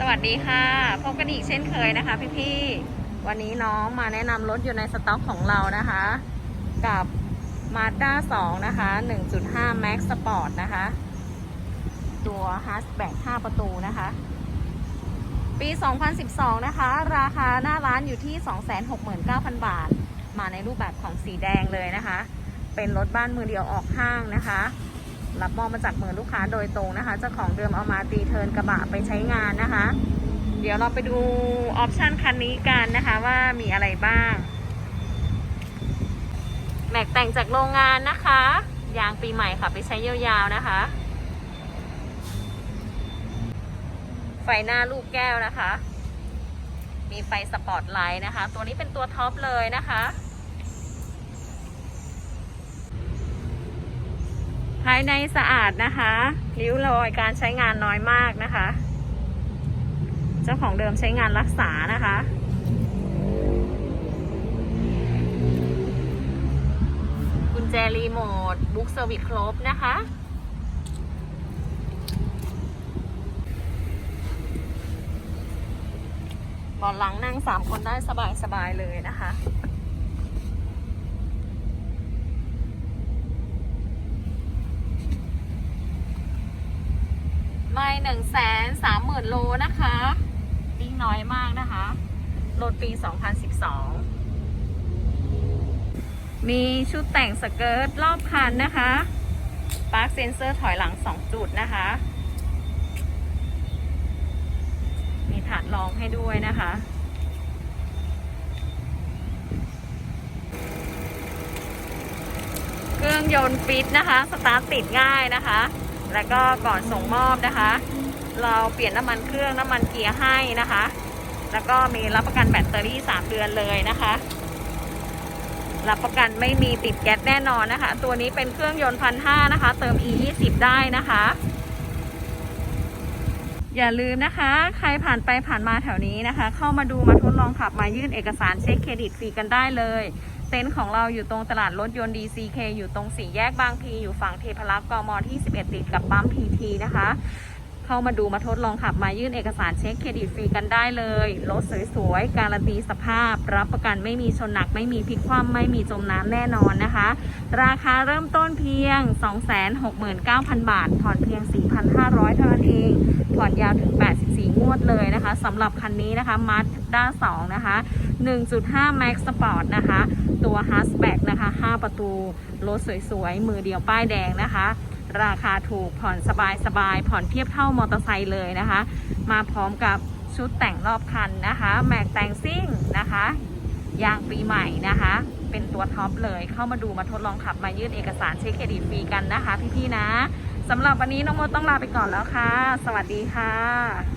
สวัสดีค่ะ พบกันอีกเช่นเคยนะคะ พี่ๆ วันนี้น้องมาแนะนำรถอยู่ในสต็อกของเรานะคะ กับ Mazda 2 นะคะ 1.5 Max Sport นะคะ ตัว Hatchback 5 ประตูนะคะ ปี 2012 นะคะ ราคาหน้าร้านอยู่ที่ 269,000 บาท มาในรูปแบบของสีแดงเลยนะคะ เป็นรถบ้านมือเดียวออกห้างนะคะ รับมอบมาจากมือลูกค้าโดยตรงนะคะเจ้าของเดิมเอามาตีเทินกระบะไปใช้งานนะคะ เดี๋ยวเราไปดูออปชันคันนี้กันนะคะว่ามีอะไรบ้างแม็กแต่งจากโรงงานนะคะ ยางปีใหม่ค่ะไปใช้ยาวๆนะคะ ไฟหน้าลูกแก้วนะคะ มีไฟสปอตไลท์นะคะ ตัวนี้เป็นตัวท็อปเลยนะคะ ภายในสะอาดนะคะริ้วรอยการใช้งานน้อยมากนะคะ เจ้าของเดิมใช้งานรักษานะคะ กุญแจรีโมทบุ๊กเซอร์วิสครบนะคะบอนหลังนั่งสามคนได้สบายๆเลยนะคะ ไม่หนึ่งแสนสามหมื่นโลนะคะวิ่งน้อยมากนะคะรถปี 2012 มีชุดแต่งสเกิร์ตรอบคันนะคะปาร์คเซนเซอร์ถอยหลัง 2 จุดนะคะ มีถาดรองให้ด้วยนะคะ เครื่องยนต์ฟิตนะคะ สตาร์ทติดง่ายนะคะ แล้วก็ก่อนส่งมอบนะคะ เราเปลี่ยนน้ำมันเครื่องน้ำมันเกียร์ให้นะคะ แล้วก็มีรับประกันแบตเตอรี่ 3 เดือนเลยนะคะ รับประกันไม่มีติดแก๊สแน่นอนนะคะ ตัวนี้เป็นเครื่องยนต์พันห้านะคะ เติม e 2 0ได้นะคะ อย่าลืมนะคะ ใครผ่านไปผ่านมาแถวนี้นะคะ เข้ามาดูมาทดลองขับมายื่นเอกสารเช็คเครดิตฟรีกันได้เลย เต็นท์ของเราอยู่ตรงตลาดรถยนต์ DCK อยู่ตรงสี่แยกบางพี อยู่ฝั่งเทพรักษ์กมที่ 11 ติดกับปั๊มพีทีนะคะ เข้ามาดูมาทดลองขับมายื่นเอกสารเช็คเครดิตฟรีกันได้เลย รถสวยๆ การันตีสภาพ รับประกันไม่มีชนหนัก ไม่มีพลิกคว่ำไม่มีจมน้ำแน่นอนนะคะ ราคาเริ่มต้นเพียง 269,000 บาท ผ่อนเพียง 4,500 เท่านั้นเองผ่อนยาวถึง 84 งวดเลยนะคะสำหรับคันนี้นะคะ Mazda 2นะคะ 1.5 Max Sport นะคะ ตัว Hatchback นะคะ 5 ประตู รถสวยๆ มือเดียวป้ายแดงนะคะ ราคาถูกผ่อนสบายๆผ่อนเทียบเท่ามอเตอร์ไซค์เลยนะคะ มาพร้อมกับชุดแต่งรอบคันนะคะ แม็กแต่งซิ่งนะคะยางปีใหม่นะคะ เป็นตัวท็อปเลยเข้ามาดูมาทดลองขับมายื่นเอกสารเช็คเครดิตฟรีกันนะคะ พี่ๆนะสำหรับวันนี้น้องมดต้องลาไปก่อนแล้วค่ะ สวัสดีค่ะ